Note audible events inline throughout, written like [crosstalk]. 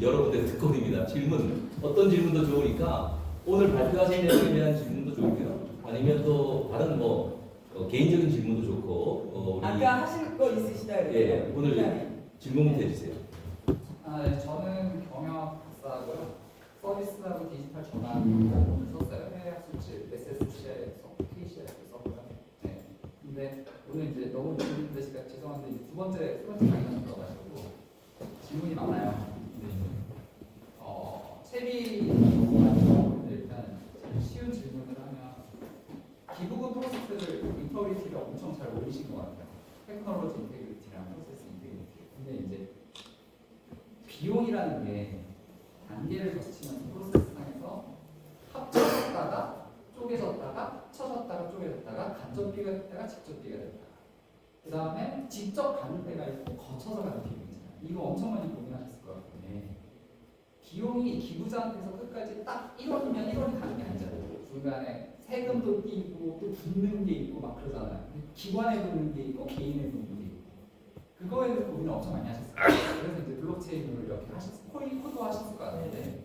여러 군데 듣거든요. 질문 어떤 질문도 좋으니까 오늘 발표하신 내용에 대한 질문도 좋고요. 아니면 또 다른 뭐 어, 개인적인 질문도 좋고 어, 우리 아까 하실 거 있으시다? 예, 오늘 네. 질문부터 해주세요. 아, 네, 저는 경영 박사고요. 서비스하고 디지털 전환 공부를 썼어요. 해외 학술지 SSC에서 KC에서 썼고요. 네. 근데 오늘 이제 너무 질문인데 제가 죄송한데 이제 두 번째 세 번째 강의가 들어가지고 질문이 많아요. 네. 어, 채비 일단 쉬운 질문을 하면 기부금 프로세스를 인터리티를 엄청 잘 올리신 것 같아요. 테크놀로지 인테그리티랑 프로세스 인테그리티. 근데 이제 비용이라는 게 단계를 거치면서 프로세스상에서 합쳐졌다가 쪼개졌다가 쳐졌다가 쪼개졌다가 간접 비가 됐다가 직접 비가 됐다가 그 다음에 직접 가는 때가 있고 거쳐서 가는 비용이잖아요. 이거 엄청 많이 고민하셨을 것 같은데 비용이 기부자한테서 끝까지 딱 1원이면 1원이 가는 게 아니잖아요. 중간에 세금도 끼고 또 붙는 게 있고 막 그러잖아요. 기관에 붙는 게 있고 개인에 붙는 게 있고 그거에 대해서 고민을 엄청 많이 하셨어요. 그래서 이제 블록체인으로 이렇게 하셨, 코인 코도 하셨을 것 같은데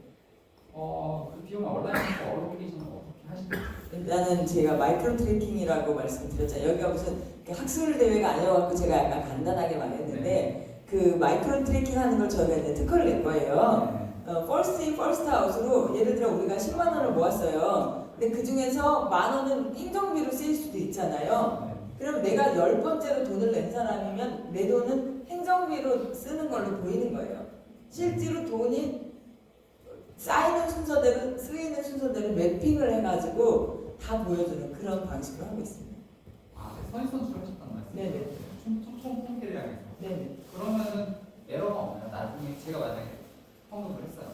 어, 그 비용을 온라인에서 어로케이션을 어떻게 하시나요? 일단은 제가 마이크로 트래킹이라고 말씀드렸잖아요. 여기가 무슨 학술 대회가 아니어갖고 제가 약간 간단하게 말했는데 그 마이크로 트래킹 하는 걸 저희가 이제 특허를 낼 거예요. 어, first in, first out으로 예를 들어 우리가 10만 원을 모았어요. 근데 그 중에서 만 원은 행정비로 쓰일 수도 있잖아요. 네. 그럼 내가 열 번째로 돈을 낸 사람이면 내 돈은 행정비로 쓰는 걸로 보이는 거예요. 실제로 돈이 쌓이는 순서대로 쓰이는 순서대로 매핑을 해가지고 다 보여주는 그런 방식으로 하고 있습니다. 아, 네. 선입선출 하셨단 말씀. 네네. 총, 총, 총 통계량에서. 네네. 그러면은 에러가 없나요? 나중에 제가 만약에 헌금을 했어요.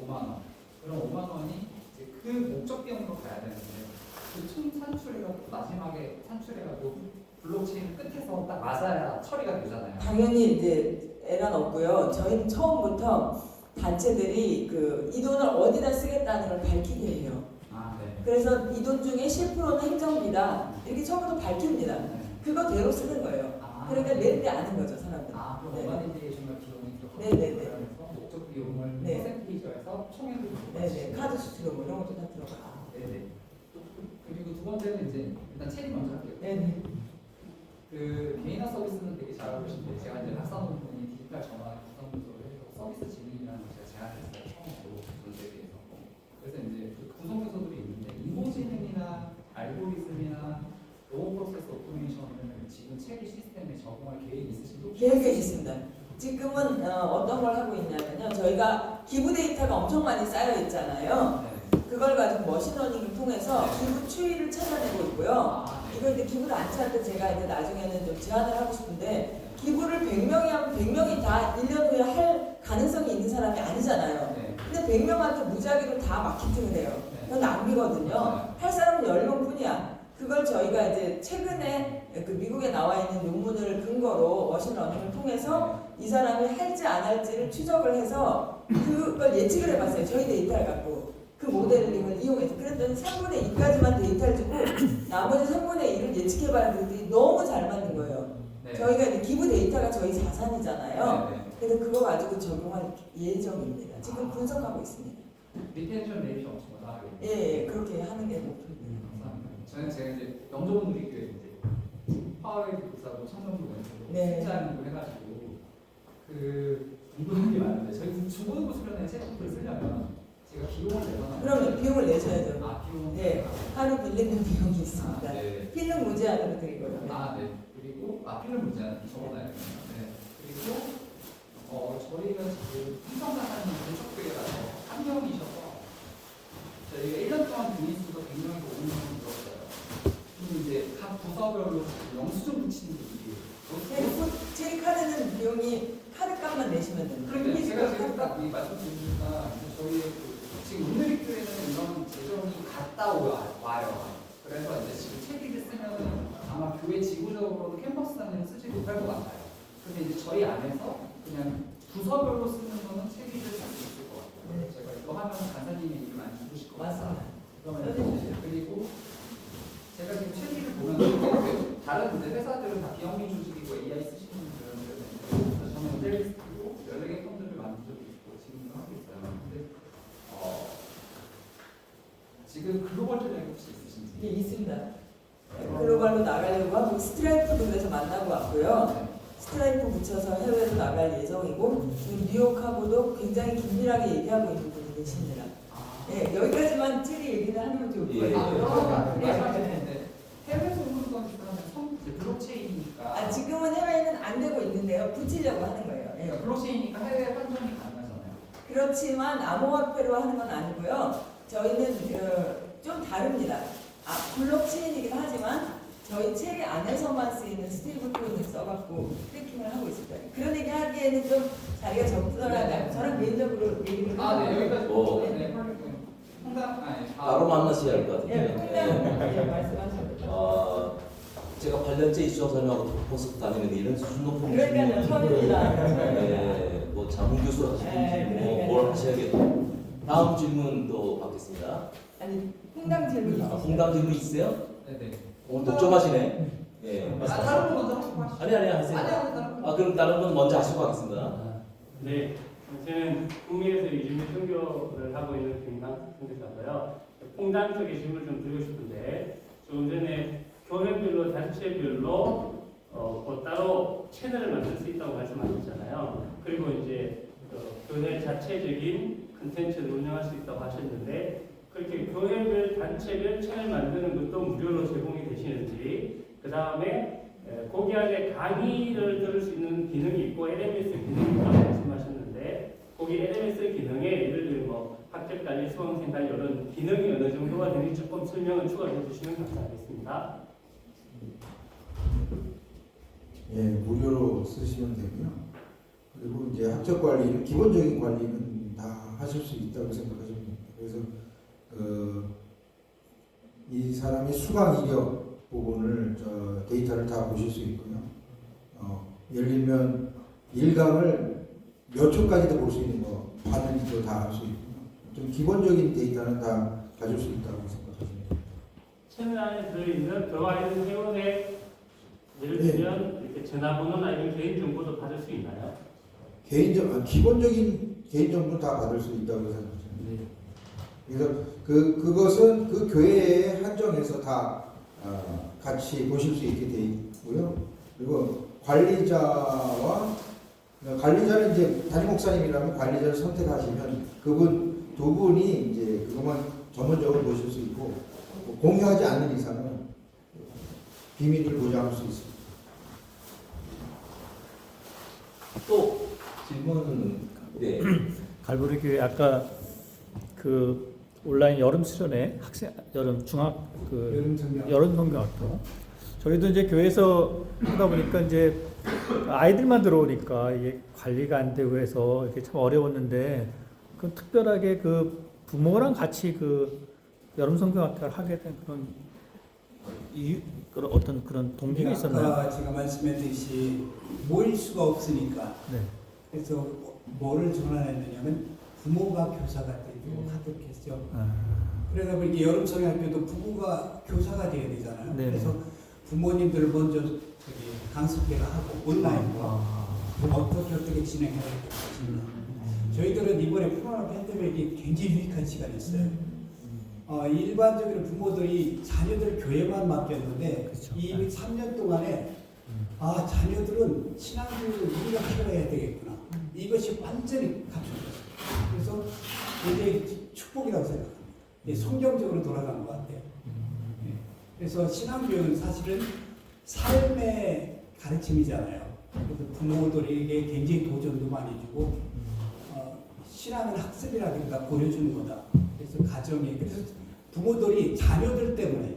5만 원. 그럼 5만 원이 이제 그 목적 비용으로 가야 되는데 그 총 산출해가지고 마지막에 산출해가지고 블록체인 끝에서 딱 맞아야 처리가 되잖아요. 당연히 이제 에란 없고요. 저희는 처음부터 단체들이 그 이 돈을 어디다 쓰겠다는 걸 밝히게 해요. 아, 네. 그래서 이 돈 중에 10%는 행정비다. 이렇게 처음부터 밝힙니다. 네. 그거대로 쓰는 거예요. 아, 그러니까 낼때 아는 거죠, 사람들. 네. 오바니데이션과 비용이 들어가고 네네네. 그래서 목적 비용을 네. 퍼센테이지에서 총액으로 네네. 카드 수수료 뭐 이런 것도 다 들어가. 아, 네네. 그리고 두 번째는 이제 일단 체리 먼저 할게요. 네네. 그 개인화 서비스는 되게 잘하고 계신데 제가 이제 학사논문이 디지털 전환 구성구조를 해서 서비스 진흥이라는 걸 제가 제안했어요 처음으로 전 세계에서 그래서 이제 그 구성구조들이 있는데 인공지능이나 알고리즘이나 로봇 프로세스 오토메이션을 지금 체리 시스템에 적용할 있습니다. 지금은 어, 어떤 걸 하고 있냐면요. 저희가 기부 데이터가 엄청 많이 쌓여 있잖아요. 네. 그걸 가지고 머신러닝을 통해서 기부 추이를 찾아내고 있고요. 아, 네. 이거 이제 기부를 안 찾을 때 제가 이제 나중에는 좀 제안을 하고 싶은데 기부를 100명이 하면 100명이 다 1년 후에 할 가능성이 있는 사람이 아니잖아요. 네. 근데 100명한테 무작위로 다 마케팅을 해요. 네. 그건 낭비거든요. 할 사람은 10명 뿐이야. 그걸 저희가 이제 최근에 그 미국에 나와 있는 논문을 근거로 머신러닝을 통해서 이 사람이 할지 안 할지를 추적을 해서 그걸 예측을 해봤어요. 저희 데이터를 갖고 그 모델링을 이용해서 그랬더니 3분의 2까지만 데이터를 주고 나머지 3분의 1을 예측해봐야 그랬더니 너무 잘 맞는 거예요. 네. 저희가 이제 기부 데이터가 저희 자산이잖아요. 네, 네. 그래서 그거 가지고 적용할 예정입니다. 지금 분석하고 있습니다. 리텐션 레이션 없이 뭐다 하고 예, 예, 그렇게 하는 게 목표입니다. 감사합니다. 저는 제가 이제 영조분들이 그이 제 파워웨이 교사고 청년부 원수로 네. 해가지고 그 궁금한 게 많은데 저희 중고등부 수련회 채팅을 쓰려면 제가 비용을 내거나 그러면 비용을 내셔야죠. 아 비용 네, 하루 빌리는 비용이 아, 있습니다. 네. 필름 무제한으로 드리거든요. 아, 네. 그리고 아 필름 문제는 적어놔야 됩니다. 네. 그리고 어 저희가 지금 삼성사사님 개척교회라서 한 명이셔서 저희가 1년 동안 등인수가 100명에서 500명 들었어요. 그리고 이제 각 부서별로 영수증 붙이는 분들이 체리, 체리 카드는 비용이 카드값만 내시면 됩니다. 그러니까 제가 지금 카드값. 딱이 말씀드리니까 저희 그 지금 운명교회는 이런 재정이 갔다 와- 와요. 그래서 이제 지금 체리를 쓰면은 아마 교회 지구적으로는 캠퍼스 단위는 쓰지 못할 것 같아요. 근데 이제 저희 안에서 그냥 부서별로 쓰는 거는 체리를 쓸수 있을 것 같아요. 네. 제가 이거 하면 간사님이 이름 안 주실 것 같아요. 그러면 그리고 제가 지금 실기를 보면 다른 이제 회사들은 다 비영리 조직이고 AIC 시키는 그런 데는 저는 모델리스트고 여러 개 펀드를 만든 적이 있고 지금도 하고 있어요. 근데 어, 지금 글로벌 전략이 혹시 있으신지? 이게 있습니다. 글로벌로 나가려고 하고 스트라이프 분에서 만나고 왔고요. 네. 스트라이프 붙여서 해외로 나갈 예정이고 지금 뉴욕하고도 굉장히 긴밀하게 얘기하고 있는 분이 계십니다. 아, 예, 여기까지만 틀이 얘기를 하면 좋을 예. 거예요. 아, 그러면 예. 말씀하셨는데 해외에서 오는 성 블록체인이니까 아, 지금은 해외에는 안 되고 있는데요. 붙이려고 하는 거예요. 예. 그러니까 블록체인이니까 해외 환전이 가능하잖아요. 그렇지만 암호화폐로 하는 건 아니고요. 저희는 그, 좀 다릅니다. 아, 블록체인이긴 하지만 저희 체리 안에서만 쓰이는 스테이블 코인을 써갖고 트래킹을 하고 있습니다. 그런 얘기 하기에는 좀 자기가 적부덜하다. 저는 개인적으로 얘기를 아, 네. 여기까지. 어. 네, 네, 상담, 아니, 아, 바로 만나셔야 할것 예, 같아요. 풍당 예, 말씀하셔도 어, 제가 8년째 이슈 설명하고 포스트 다니는데 이런 수준 높은 그러니까요, 처음입니다. 네, 뭐 자문 네, 그러니까요. 뭐뭘 하셔야겠고 다음 질문도 받겠습니다. 아니 풍당 질문 아, 있으세요? 홍당 질문 있으세요? 네, 네. 오늘 독점하시네. 예, 아, 말씀하세요. 다른 분 먼저 하시고 하시죠. 아니 아니 하세요. 아니, 아니, 다른 분. 아 그럼 다른 분 먼저 하시고 가겠습니다. 네, 저는 국민에서 이주민 선교를 하고 있는 김강 선교사고요. 퐁당 쪽에 질문을 좀 드리고 싶은데 조금 전에 교회별로 단체별로 어, 뭐 따로 채널을 만들 수 있다고 말씀하셨잖아요. 그리고 이제 어, 교회 자체적인 컨텐츠를 운영할 수 있다고 하셨는데 그렇게 교회별 단체별 채널 만드는 것도 무료로 제공이 되시는지 그 다음에 에, 거기 안에 강의를 들을 수 있는 기능이 있고 LMS 기능이 있다고 거기 LMS 기능에 예를 들어 뭐 학교 관리, 수강생 관리 이런 기능이 어느 정도가 되는지 조금 설명을 추가해 주시면 감사하겠습니다. 예, 무료로 쓰시면 되고요. 그리고 이제 학적 관리는 기본적인 관리는 다 하실 수 있다고 생각하시면 됩니다. 그래서 그, 이 사람의 수강 이력 부분을 저 데이터를 다 보실 수 있고요. 어, 예를 들면 일강을 몇 초까지도 볼 수 있는 거 봤는지도 다 알 수 있고요. 좀 기본적인 데이터는 다 가질 수 있다고 됩니다. 채널 안에 들어있는 있는 회원의 예를 들면 이렇게 전화번호나 이런 개인 정보도 받을 수 있나요? 개인적 아, 기본적인 개인 정보 다 받을 수 있다고 생각하시면 돼요. 그래서 그 그것은 그 교회에 한정해서 다 어, 같이 보실 수 있게 돼 있고요. 그리고 관리자와 어, 관리자는 이제 담임 목사님이라면 관리자를 선택하시면 그분 두 분이 이제 그것만 전문적으로 보실 수 있고 공유하지 않는 이상은 비밀을 보장할 수 있습니다. 또 질문은 네. [clears throat] 갈보리 교회 아까 그 온라인 여름 수련회 학생 여름 중학 그 여름 성경 여름 성경 학교 저희도 이제 교회에서 하다 보니까 이제 아이들만 들어오니까 이게 관리가 안 되고 해서 이게 참 어려웠는데 그 특별하게 그 부모랑 같이 그 여름 성경학교를 하게 된 그런 이유 그런 어떤 그런 동기가 있었나요? 아까 제가 말씀했듯이 모일 수가 없으니까 네. 그래서 뭐를 전환했느냐면 부모가 교사가 되고 하도했죠. 아, 그러다 보니까 여름 성학교도 부모가 교사가 돼야 되잖아요. 네네. 그래서 부모님들을 먼저 저기 강습회를 하고 온라인으로 아, 어떻게 어떻게 진행해야 되겠습니다. 저희들은 이번에 코로나 팬데믹이 굉장히 유익한 시간이었어요. 어, 일반적으로 부모들이 자녀들 교회만 맡겼는데 그쵸. 이 네. 3년 동안에 음. 아 자녀들은 신앙교육을 우리가 키워야 되겠구나. 이것이 완전히 갖춰졌어요. 그래서 굉장히 축복이라고 생각합니다. 예, 성경적으로 돌아간 것 같아요. 예. 그래서 신앙교육은 사실은 삶의 가르침이잖아요. 그래서 부모들에게 굉장히 도전도 많이 주고 어, 신앙은 학습이라든가 보여주는 거다. 그래서 가정에 그래서 부모들이 자녀들 때문에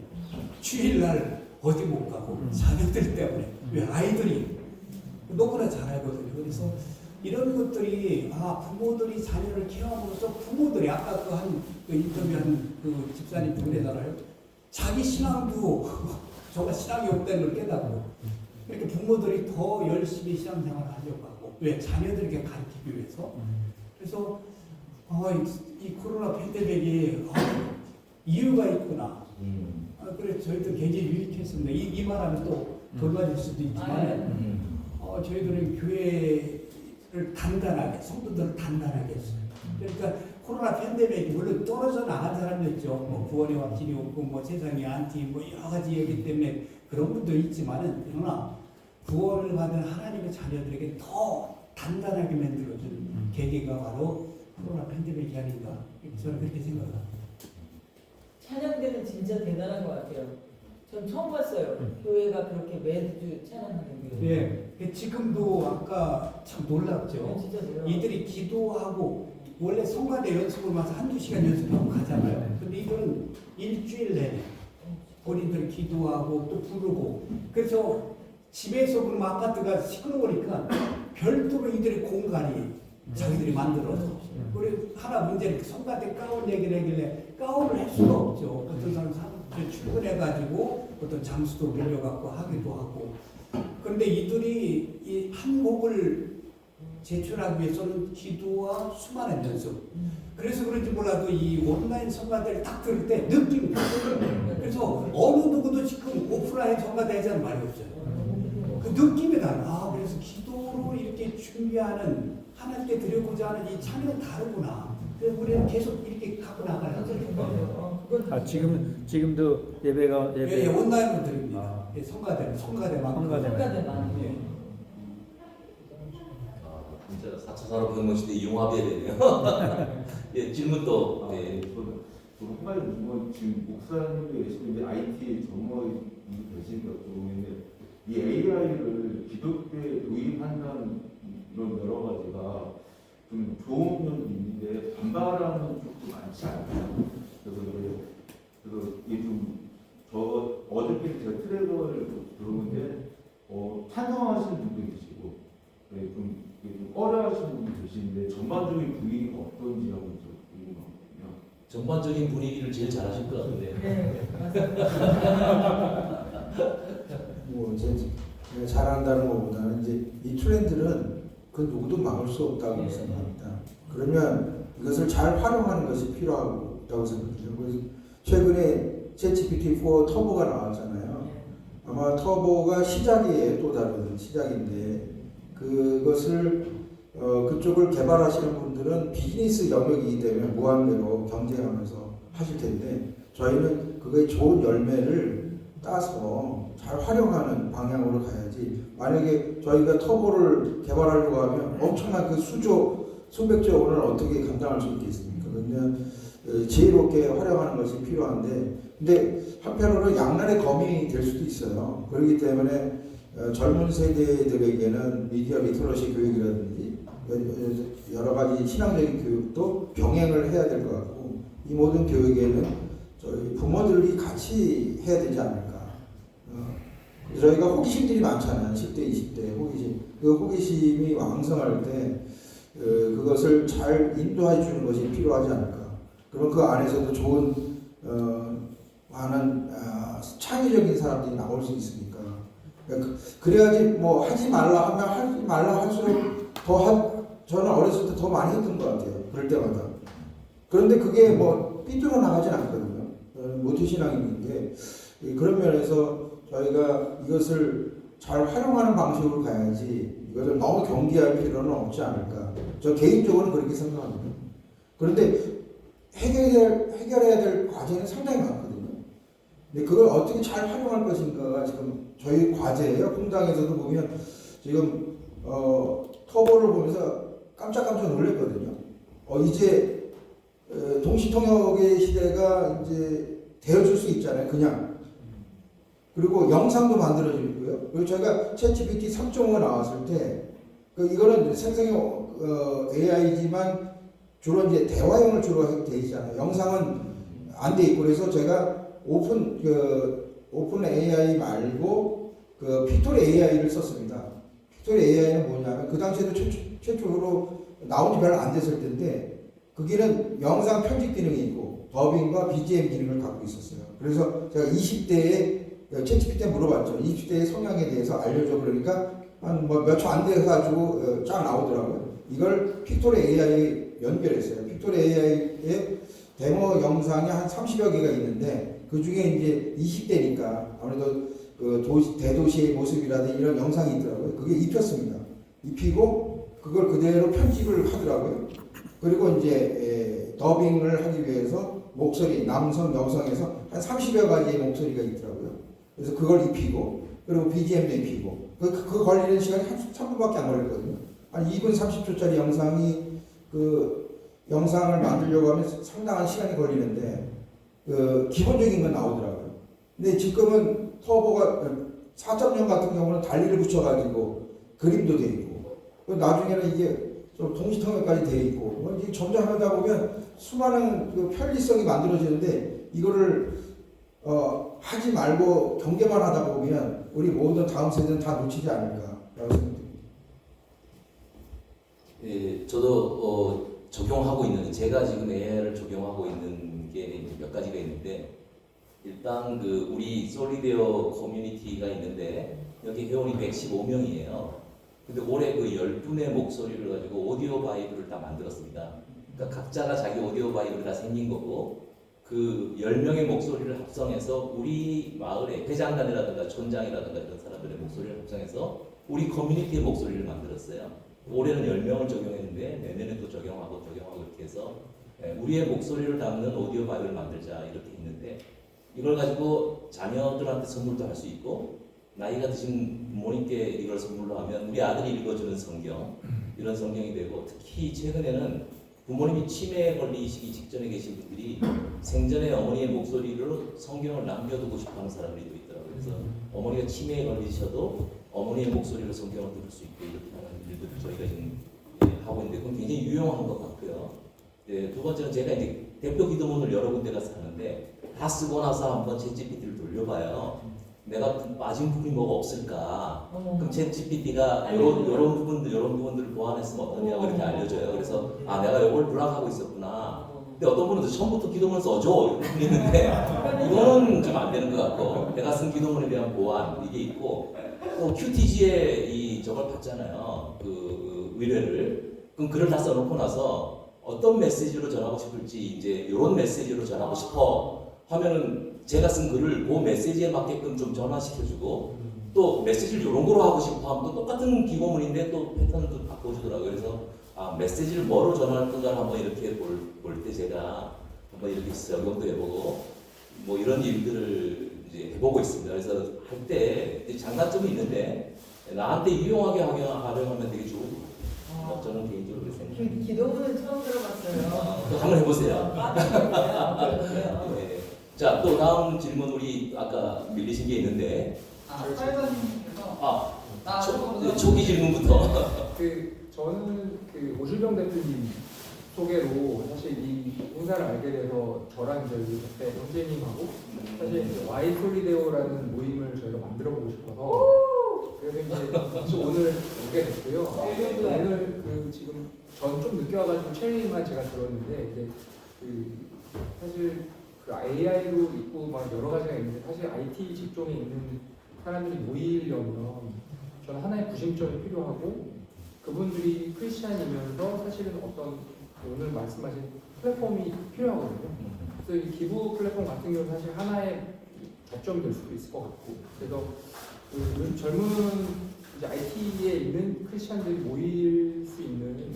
주일날 어디 못 가고 음. 자녀들 때문에 왜 아이들이 너무나 잘 알거든요. 그래서 이런 것들이 아 부모들이 자녀를 케어함으로써 부모들이 아까 그 한 그 인터뷰한 그 집사님 분이잖아요. 자기 신앙도 [laughs] 정말 신앙이 없다는 걸 깨닫고 이렇게 부모들이 더 열심히 신앙생활을 하려고 하고 왜 자녀들에게 가르치기 위해서 그래서 아, 이, 이 코로나 팬데믹이 아, 이유가 있구나. 음. 아, 그래서 저희도 굉장히 유익했습니다. 이, 이 말하면 또 돌봐줄 수도 있지만 아, 네. 음. 어, 저희들은 교회를 단단하게 성도들을 단단하게 했어요. 그러니까 코로나 코로나 팬데믹 물론 떨어져 나간 사람이었죠. 뭐 구원의 길이 없고 뭐 세상이 안티 뭐 여러 가지 얘기 때문에 그런 분도 있지만은 그러나 구원을 받은 하나님의 자녀들에게 더 단단하게 만들어준 계기가 바로 코로나 팬데믹이 아닌가 저는 그렇게 생각합니다. 찬양대는 진짜 대단한 것 같아요. 전 처음 봤어요. 교회가 그렇게 매주 찬양하는 게. 예, 그 지금도 아까 참 놀랍죠. 진짜 대단. 이들이 기도하고 원래 성가대 연습을 와서 한두 시간 연습하고 가잖아요. 근데 이들은 일주일 내내 본인들 기도하고 또 부르고 그래서 집에서 그럼 아파트가 시끄러우니까 별도로 이들의 공간이 자기들이 만들어서 우리 하나 문제는 성가대 가운 얘기를 하길래 가운을 할 수가 없죠. 어떤 사람 은 출근해가지고 어떤 장수도 빌려갖고 하기도 하고 그런데 이들이 이 한 곡을 제출하기 위해서는 기도와 수많은 연습. 그래서 그런지 몰라도 이 온라인 성가대를 딱 들을 때 느낌이 달라요. 그래서 어느 누구도 지금 오프라인 성가대자는 말이 없어요. 그 느낌이 달라. 아, 그래서 기도로 이렇게 준비하는 하나님께 드려고자 하는 이 참여는 다르구나. 그래서 우리는 계속 이렇게 갖고 나가야 돼요. 어, 그건 아 지금 지금도 예배가 예, 예배 예, 온라인으로 드립니다. 아. 예, 성가대, 성가대만큼. 성가대. 성가대만. 예. 아, 4차 산업혁명 시대 융합해야 되네요. [laughs] 예, 질문 또. 아, 네. 한 가지 궁금한 지금 목사님도 계시고 이제 IT 전문가 계시니까 궁금했는데 이 AI를 기독교에 도입한다는 이런 여러 가지가 좀 좋은 면도 있는데 반발하는 쪽도 많지 않아요. 그래서 그래서 이게 좀저 어저께 제가 트랙을 들었는데 어, 찬성하시는 분도 계시고 네, 좀, 이게 좀 꺼려하시는 분도 계시는데 전반적인 분위기가 어떤지 한번 좀 궁금하거든요. 전반적인 분위기를 제일 잘하실 것 같은데. 네. 뭐 이제 제가 잘한다는 것보다는 이제 이 트렌드는 그 누구도 막을 수 없다고 네. 생각합니다. 그러면 이것을 잘 활용하는 것이 필요하다고 생각해요. 그래서 최근에 챗GPT 4 터보가 나왔잖아요. 아마 터보가 시작이에요. 또 다른 시작인데 그것을 어, 그쪽을 개발하시는 분들은 비즈니스 영역이기 때문에 무한대로 경쟁하면서 하실 텐데 저희는 그거의 좋은 열매를 따서 잘 활용하는 방향으로 가야지 만약에 저희가 터보를 개발하려고 하면 엄청난 그 수조 수백조 원을 어떻게 감당할 수 있겠습니까? 그러면 어, 지혜롭게 활용하는 것이 필요한데 근데 한편으로는 양날의 검이 될 수도 있어요. 그렇기 때문에 어, 젊은 세대들에게는 미디어 리터러시 교육이라든지 여- 여러 가지 신앙적인 교육도 병행을 해야 될 것 같고 이 모든 교육에는 저희 부모들이 같이 해야 되지 않을까. 어, 저희가 호기심들이 많잖아요. 10대, 20대 호기심. 그 호기심이 왕성할 때 어, 그것을 잘 인도해 주는 것이 필요하지 않을까. 그럼 그 안에서도 좋은 어, 많은 아, 창의적인 사람들이 나올 수 있으니까. 그러니까 그- 그래야지 뭐 하지 말라 하면 하지 말라 할수록 더 하, 저는 어렸을 때 더 많이 했던 것 같아요. 그럴 때마다. 그런데 그게 뭐 삐뚤어 나가진 않거든요. 모태신앙인데 이 그런 면에서 저희가 이것을 잘 활용하는 방식으로 가야지 이것을 너무 경계할 필요는 없지 않을까. 저 개인적으로는 그렇게 생각합니다. 그런데 해결해야 될 과제는 상당히 많거든요. 근데 그걸 어떻게 잘 활용할 것인가가 지금 저희 과제예요. 공당에서도 보면 지금 어, 터보를 보면서 깜짝깜짝 놀랐거든요. 어, 이제 어, 동시통역의 시대가 이제 되어줄 수 있잖아요. 그냥. 그리고 영상도 만들어지고요. 그리고 저희가 챗GPT 3.5가 나왔을 때, 그 이거는 생성형 어, AI지만 주로 이제 대화형을 주로 돼 있잖아요. 영상은 안 돼 있고 그래서 제가 오픈 그 오픈 AI 말고 그 픽토리 AI를 썼습니다. 픽토리 AI는 뭐냐면 그 당시에도 최초, 최초로 나온 지 별로 안 됐을 텐데 거기는 영상 편집 기능이 있고 더빙과 BGM 기능을 갖고 있었어요. 그래서 제가 20대에 챗GPT에 물어봤죠. 20대의 성향에 대해서 알려줘 그러니까 한 뭐 몇 초 안 돼가지고 어, 쫙 나오더라고요. 이걸 픽토리 AI에 연결했어요. 픽토리 AI의 데모 영상이 한 30여 개가 있는데 그 중에 이제 20대니까 아무래도 그 도시, 대도시의 모습이라든지 이런 영상이 있더라고요. 그게 입혔습니다. 입히고 그걸 그대로 편집을 하더라고요. 그리고 이제 에, 더빙을 하기 위해서 목소리 남성 여성에서 한 30여 가지의 목소리가 있더라고요. 그래서 그걸 입히고 그리고 BGM도 입히고 그, 그, 그 걸리는 시간이 한 3분밖에 안 걸렸거든요. 한 2분 30초짜리 영상이 그 영상을 만들려고 하면 상당한 시간이 걸리는데 그 기본적인 건 나오더라고요. 근데 지금은 터보가 4.0 같은 경우는 달리를 붙여가지고 그림도 돼 있고 그 나중에는 이게 좀 동시통역까지 돼 있고 뭐 이게 점점 하다 보면 수많은 그 편리성이 만들어지는데 이거를 어, 하지 말고 경계만 하다 보면 우리 모든 다음 세대는 다 놓치지 않을까라고 생각됩니다. 예, 저도 어, 적용하고 있는 제가 지금 AI를 적용하고 있는 게 몇 가지가 있는데 일단 그 우리 솔리데어 커뮤니티가 있는데 여기 회원이 115명이에요. 근데 올해 그 10분의 목소리를 가지고 오디오 바이블을 다 만들었습니다. 그러니까 각자가 자기 오디오 바이블이 다 생긴 거고 그 10명의 목소리를 합성해서 우리 마을의 회장단이라든가 촌장이라든가 이런 사람들의 목소리를 합성해서 우리 커뮤니티의 목소리를 만들었어요. 올해는 10명을 적용했는데 내년에 또 적용하고 적용하고 이렇게 해서 예, 우리의 목소리를 담는 오디오 바이블을 만들자 이렇게 했는데 이걸 가지고 자녀들한테 선물도 할 수 있고 나이가 드신 부모님께 이걸 선물로 하면 우리 아들이 읽어주는 성경 이런 성경이 되고 특히 최근에는 부모님이 치매에 걸리시기 직전에 계신 분들이 생전에 어머니의 목소리로 성경을 남겨두고 싶어하는 사람들이 또 있더라고요. 그래서 어머니가 치매에 걸리셔도 어머니의 목소리로 성경을 들을 수 있게 이렇게 하는 일들을 저희가 지금 예, 하고 있는데 그건 굉장히 유용한 것 같고요. 예, 두 번째는 제가 이제 대표 기도문을 여러 군데 가서 하는데 다 쓰고 나서 한번 챗GPT를 돌려봐요. 내가 빠진 부분이 뭐가 없을까? 어머. 그럼 챗GPT가 이런 이런 부분들 이런 부분들을 보완했으면 어떠냐고 이렇게 알려줘요. 그래서 아 내가 이걸 불락하고 있었구나. 근데 어떤 분은 처음부터 기도문을 써줘 이렇게 했는데 [laughs] 이거는 좀 안 되는 것 같고 내가 쓴 기도문에 대한 보완 이게 있고 또 QTG에 이 저걸 봤잖아요. 그, 그 의뢰를 그럼 글을 다 써놓고 나서 어떤 메시지로 전하고 싶을지 이제 이런 메시지로 전하고 싶어 하면은 제가 쓴 글을 그 메시지에 맞게끔 좀 전환시켜주고 또 메시지를 이런 거로 하고 싶어 하면 또 똑같은 기고문인데 또 패턴을 또 바꿔주더라고요. 그래서 아 메시지를 뭐로 전할 건가 한번 이렇게 볼 때 제가 한번 이렇게 적용도 해보고 뭐 이런 일들을 이제 해보고 있습니다. 그래서 할 때 장단점이 있는데 나한테 유용하게 활용- 활용하면 되게 좋은 뭐 저는 개인적으로 그렇게 생각합니다. 그 기도문은 처음 들어봤어요. 아, 또 한번 해보세요. 아, [laughs] 네. 자, 또 다음 질문 우리 아까 밀리신 게 있는데 아, 사회자님께서 아, 아, 초, 조금 초기 질문부터 [laughs] 그 저는 그 오실병 대표님 소개로 사실 이 행사를 알게 돼서 저랑 이제 우리 그때 형제님하고 사실 이제 와이 솔리데오라는 모임을 저희가 만들어 보고 싶어서 그래서 이제 오늘 오게 됐고요. 오늘 그 지금 전 좀 늦게 와가지고 체리만 제가 들었는데 이제 그 사실 그 AI도 있고 막 여러 가지가 있는데 사실 IT 직종에 있는 사람들이 모이려면 저는 하나의 구심점이 필요하고 그분들이 크리스찬이면서 사실은 어떤 오늘 말씀하신 플랫폼이 필요하거든요. 그래서 이 기부 플랫폼 같은 경우는 사실 하나의 접점이 될 수도 있을 것 같고 그래서 그 요즘 젊은 이제 IT에 있는 크리스찬들이 모일 수 있는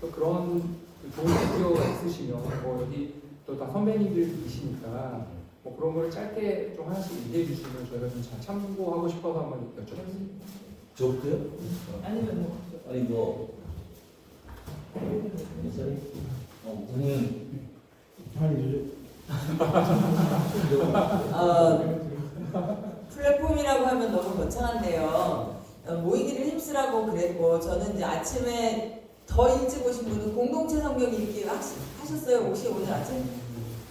또 그런 그 좋은 아이디어가 있으시면 뭐 여기 또 다 선배님들이시니까 뭐 그런 걸 짧게 좀 하나씩 얘기해 주시면 저희가 좀 잘 참고하고 싶어서 한번 여쭤봤습니다. 저부터요? 아니면 뭐. 아니 뭐 목사님? 어, 목사님 어, 플랫폼이라고 하면 너무 거창한데요. 어, 모이기를 힘쓰라고 그랬고 저는 이제 아침에 더 일찍 오신 분은 공동체 성경 읽기 하셨어요 혹시 오늘 아침?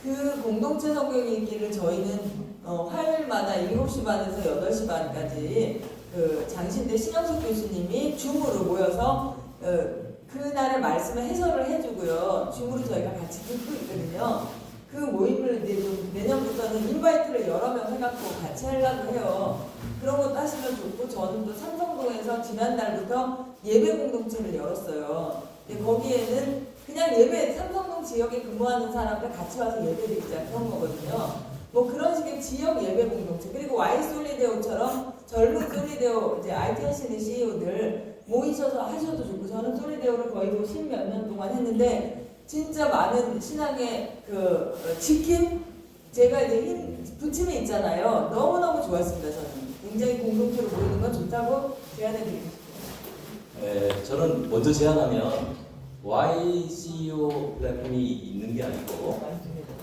그 공동체 성경 읽기를 저희는 어, 화요일마다 7시 반에서 8시 반까지 그 장신대 신영석 교수님이 줌으로 모여서 어, 그날의 말씀을 해설을 해주고요. 줌으로 저희가 같이 듣고 있거든요. 그 모임을 이제 좀 내년부터는 인바이트를 여러 명 해갖고 같이 하려고 해요. 그런 것도 하시면 좋고 저는 또 삼성동에서 지난달부터 예배 공동체를 열었어요. 근데 거기에는 그냥 예배 삼성동 지역에 근무하는 사람들 같이 와서 예배 드리자 그런 거거든요. 뭐 그런 식의 지역 예배 공동체 그리고 와이 솔리데오처럼 젊은 솔리데오 이제 IT 하시는 CEO들 모이셔서 하셔도 좋고 저는 솔리데오를 거의 뭐 십몇 년 동안 했는데 진짜 많은 신앙의 그 어, 지킴 제가 이제 힘 부침이 있잖아요. 너무 너무 좋았습니다. 저는 굉장히 공동체로 모이는 건 좋다고 제안해드리고 싶어요. 에, 저는 먼저 제안하면 YCO 플랫폼이 있는 게 아니고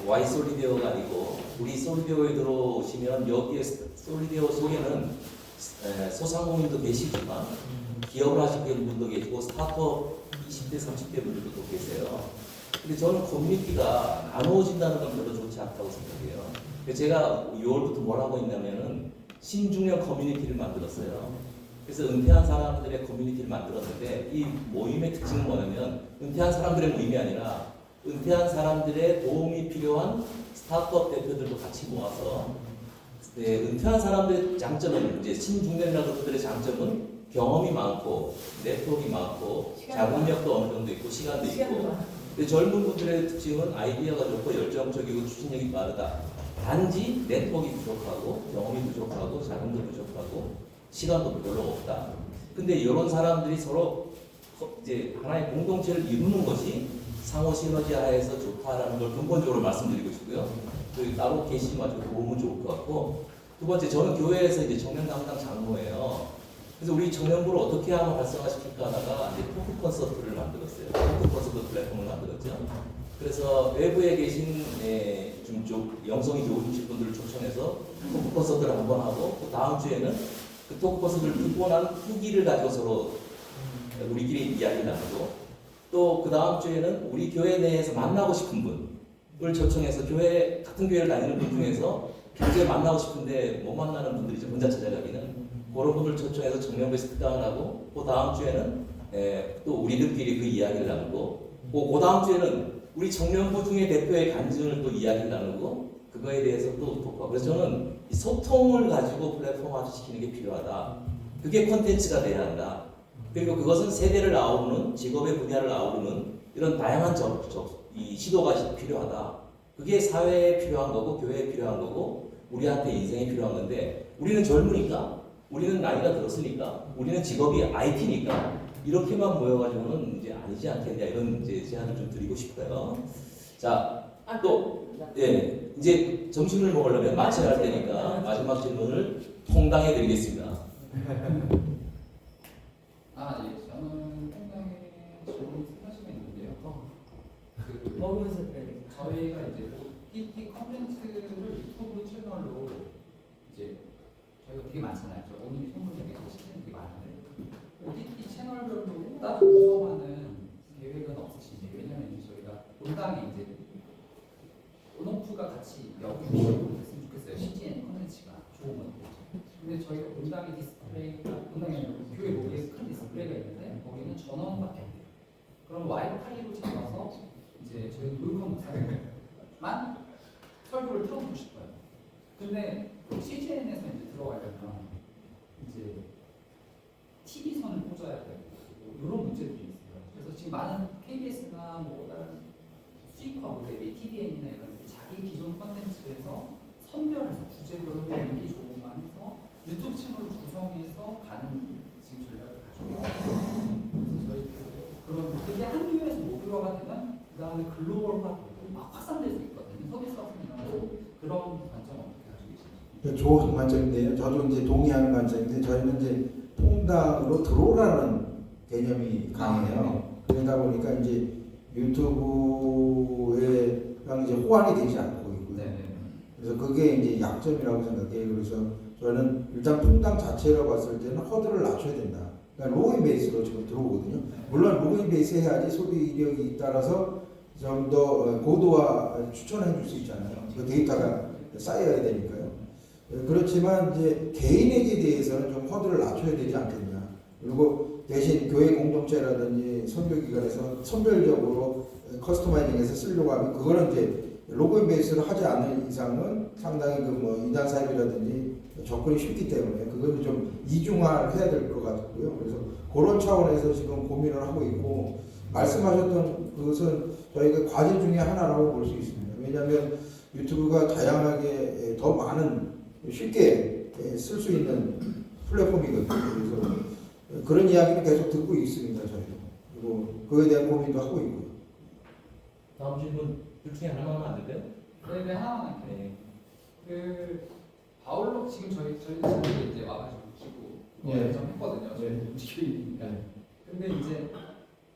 Y 솔리데오가 아니고 우리 솔리데오에 들어오시면 여기에 솔리데오 속에는 에, 소상공인도 계시지만 기업을 하시는 분도 계시고 스타트업 20대 30대 분들도 또 계세요. 근데 저는 커뮤니티가 나누어진다는 건 별로 좋지 않다고 생각해요. 제가 6월부터 뭘 하고 있냐면은 신중년 커뮤니티를 만들었어요. 그래서 은퇴한 사람들의 커뮤니티를 만들었는데 이 모임의 특징은 뭐냐면 은퇴한 사람들의 모임이 아니라 은퇴한 사람들의 도움이 필요한 스타트업 대표들도 같이 모아서 네, 은퇴한 사람들의 장점은 이제 신중년이라는 것들의 장점은 경험이 많고 네트워크가 많고 자금력도 어느 정도 있고 시간도 있고 근데 젊은 분들의 특징은 아이디어가 좋고 열정적이고 추진력이 빠르다. 단지 네트워크가 부족하고 경험이 부족하고 자금도 부족하고 시간도 별로 없다. 근데 이런 사람들이 서로 거- 이제 하나의 공동체를 이루는 것이 상호 시너지 하에서 좋다라는 걸 근본적으로 말씀드리고 싶고요. 그 따로 계시면 도움은 좋을 것 같고 두 번째 저는 교회에서 이제 청년 담당 장로예요. 그래서 우리 청년부를 어떻게 하면 활성화시킬까 하다가 이제 토크 콘서트를 만들었어요. 토크 콘서트 플랫폼을 만들었죠. 그래서 외부에 계신 예, 좀좀 영성이 좋으신 분들을 초청해서 토크 콘서트를 한 번 하고 또 다음 주에는 그 토크 콘서트를 듣고 난 후기를 가지고 서로 우리끼리 이야기 나누고 또 그 다음 주에는 우리 교회 내에서 만나고 싶은 분을 초청해서 교회 같은 교회를 다니는 분 중에서 평소에 만나고 싶은데 못 만나는 분들이죠 혼자 찾아가기는 그런 분들 초청해서 청년부에서 특강을 하고 그 다음 주에는 에, 또 우리들끼리 그 이야기를 나누고 그, 그 다음 주에는 우리 청년부 중에 대표의 간증을 또 이야기를 나누고 그거에 대해서 또 토크하고 그래서 저는 이 소통을 가지고 플랫폼화 시키는 게 필요하다. 그게 콘텐츠가 돼야 한다. 그리고 그것은 세대를 아우르는 직업의 분야를 아우르는 이런 다양한 적, 적, 이 시도가 필요하다. 그게 사회에 필요한 거고 교회에 필요한 거고 우리한테 인생에 필요한 건데 우리는 젊으니까 우리는 나이가 들었으니까 우리는 직업이 IT니까 이렇게만 모여가지고는 이제 아니지 않겠냐 이런 이제 제안을 좀 드리고 싶어요. 자, 아, 또, 예, 이제 점심을 먹으려면 마쳐야 할 때니까 마지막 질문을 통당해 드리겠습니다. 아, 예. 저는 상당히 좋은 생각이 있는데요. 그 먹으면서. 저희가 이제 OTT 컨텐츠를 유튜브 채널로 이제 저희가 되게 많잖아요. 저 오늘 선물 되게 시즌 되게 많은데 OTT 채널별로 따로 구성하는 계획은 없으신지 왜냐면 저희가 본당에 이제 온오프가 같이 연결됐으면 좋겠어요. CGN 컨텐츠가 좋은 컨텐츠. 근데 저희가 본당에 디스플레이가 본당에 아니라 교회 로비에 큰 디스플레이가 있는데 거기는 전원밖에 안 돼요. 그럼 와이파이로 잡아서 이제 저희 녹음 목사님만 설교를 틀어보고 싶어요. 근데 CGN에서 이제 들어가려면 이제 꽂아야 되고 이런 문제들이 있어요. 그래서 지금 많은 KBS나 뭐 다른 수익화 모델이 TVN이나 이런 데 자기 기존 컨텐츠에서 선별해서 주제별로 인기 거 해서 유튜브 채널을 구성해서 가는 지금 전략을 가지고 그런 그게 한 교회에서 목표화가 되면 그 다음에 글로벌화 막 확산될 수 있거든요. 서비스 같은 그런 관점 어떻게 가지고 계신지. 좋은 관점인데요. 저도 이제 동의하는 관점인데 저희는 이제 통당으로 들어오라는 개념이 강해요. 그러다 보니까 이제 유튜브에랑 이제 호환이 되지 않고 있고요. 네네. 그래서 그게 이제 약점이라고 생각해요. 그래서 저는 일단 통당 자체로 봤을 때는 허들을 낮춰야 된다. 그러니까 로그인 베이스로 지금 들어오거든요. 물론 로그인 베이스 해야지 소비력이 따라서 좀 더 고도화 추천해 줄 수 있잖아요. 그 데이터가 쌓여야 되니까요. 그렇지만 이제 개인에게 대해서는 좀 허들을 낮춰야 되지 않겠냐. 그리고 대신 교회 공동체라든지 선교기관에서 선별적으로 커스터마이징해서 쓰려고 하면 그거는 이제 로그인 베이스로 하지 않는 이상은 상당히 그뭐 이단 사입이라든지 접근이 쉽기 때문에 그거는 좀 이중화를 해야 될 것 같고요. 그래서 그런 차원에서 지금 고민을 하고 있고 말씀하셨던 그것은 저희가 과제 중에 하나라고 볼 수 있습니다. 왜냐하면 유튜브가 다양하게 더 많은 쉽게 쓸 수 있는 플랫폼이거든요. 그래서 그런 이야기를 계속 듣고 있습니다. 저희도 그리고 그에 대한 고민도 하고 있고요. 다음 질문 둘 중에 하나만 하면 안 될까요? 네네 하나만 할게요. 네. 그 바울로 지금 저희 저희 친구들이 이제 와가지고 키고 네. 좀 했거든요. 저희 네. 움직이니까. 근데 이제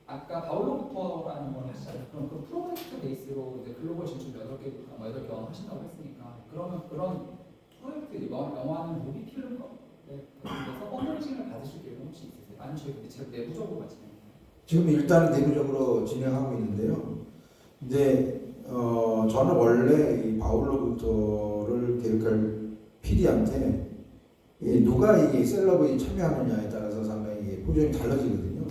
아까 바울로부터라는 걸 하시잖아요. 그럼 그 프로젝트 베이스로 이제 글로벌 진출 8개, 뭐 8개 하신다고 했으니까 그러면 그런 프로젝트 영화, 영화는 무비 필름 거 네, 그래서 펀드레이징을 받으실 계획은 혹시 있으세요? 아니면 저희 근데 제가 내부적으로 같이 지금 일단 내부적으로 진행하고 있는데요. 근데 어, 저는 원래 이 바울로부터를 계획할 PD한테 누가 이게 셀럽이 참여하느냐에 따라서 상당히 이게 포지션이 달라지거든요.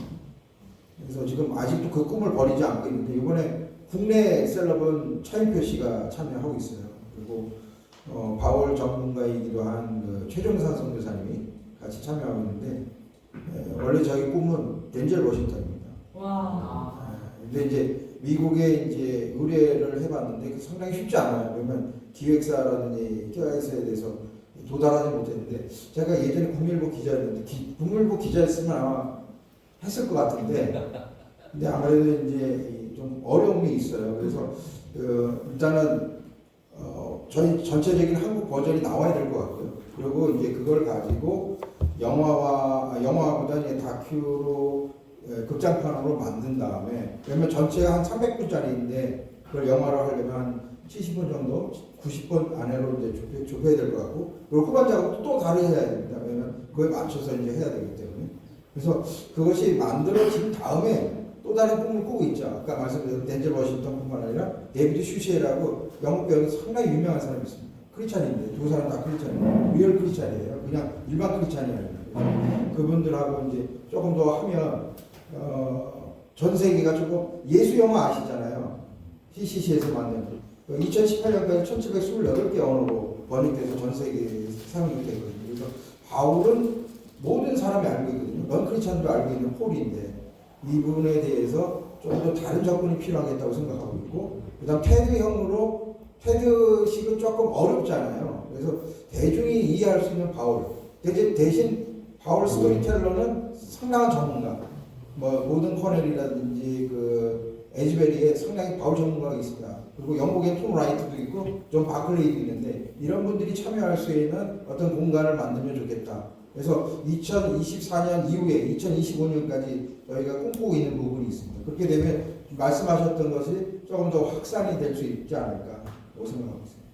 그래서 지금 아직도 그 꿈을 버리지 않고 있는데 이번에 국내 셀럽은 차인표 씨가 참여하고 있어요. 그리고 어, 바울 전문가이기도 한 그 최종산 선교사님이 같이 참여하고 있는데 에, 원래 저희 꿈은 덴젤 워싱턴입니다. 와. 아, 근데 이제 미국에 이제 의뢰를 해봤는데 그 상당히 쉽지 않아요. 왜냐면 기획사라든지 KIS에 대해서 도달하지 못했는데 제가 예전에 국일보 기자였는데 기, 국일보 기자였으면 아마 했을 것 같은데 근데 아무래도 이제 좀 어려움이 있어요. 그래서 그 일단은 어, 저희 전체적인 한국 버전이 나와야 될 것 같고요. 그리고 이제 그걸 가지고 영화와 아, 영화보다 이제 다큐로 예, 극장판으로 만든 다음에 왜냐면 전체가 한 300분짜리인데 그걸 영화로 하려면 한 70분 정도, 90분 안으로 이제 좁혀, 좁혀야 될 것 같고 그리고 후반 작업도 또 다르게 해야 됩니다. 왜냐면 그거에 맞춰서 이제 해야 되기 때문에 그래서 그것이 만들어진 다음에 또 다른 꿈을 꾸고 있죠. 아까 말씀드린 덴젤 워싱턴뿐만 아니라 데비드 슈시에라고 영국 배우 상당히 유명한 사람이 있습니다. 크리스찬인데 두 사람 다 크리스찬이에요. 리얼 크리스찬이에요. 그냥 일반 크리스찬이 아니에요. 그분들하고 이제 조금 더 하면 어, 전 세계가 조금 예수 영화 아시잖아요. CCC에서 만든 2018년까지 1728개 언어로 번역돼서 전 세계에 사용이 되거든요. 그래서 바울은 모든 사람이 알고 있거든요. 넌 크리스찬도 알고 있는 폴인데 이 부분에 대해서 좀 더 다른 접근이 필요하겠다고 생각하고 있고 그다음 테드 형으로 테드식은 조금 어렵잖아요. 그래서 대중이 이해할 수 있는 바울 대신, 대신 바울 스토리텔러는 상당한 전문가 뭐 모든 커넬이라든지 그 에즈베리에 상당히 바울 전문가가 있습니다. 그리고 영국에 톰 라이트도 있고 존 바클레이도 있는데 이런 분들이 참여할 수 있는 어떤 공간을 만들면 좋겠다. 그래서 2024년 이후에 2025년까지 저희가 꿈꾸고 있는 부분이 있습니다. 그렇게 되면 말씀하셨던 것이 조금 더 확산이 될 수 있지 않을까 생각하고 있습니다.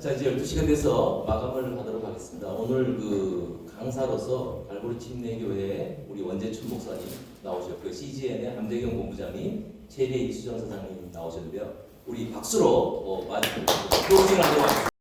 자 이제 12시가 돼서 마감을 하도록 하겠습니다. 오늘 그 강사로서 갈고리 침례교회 우리 원재춘 목사님 나오셨고요. CGN의 함대경 본부장님, 최대희 수정 사장님 나오셨는데요. 우리 박수로 어, 마지막 클로징을 하도록 하겠습니다.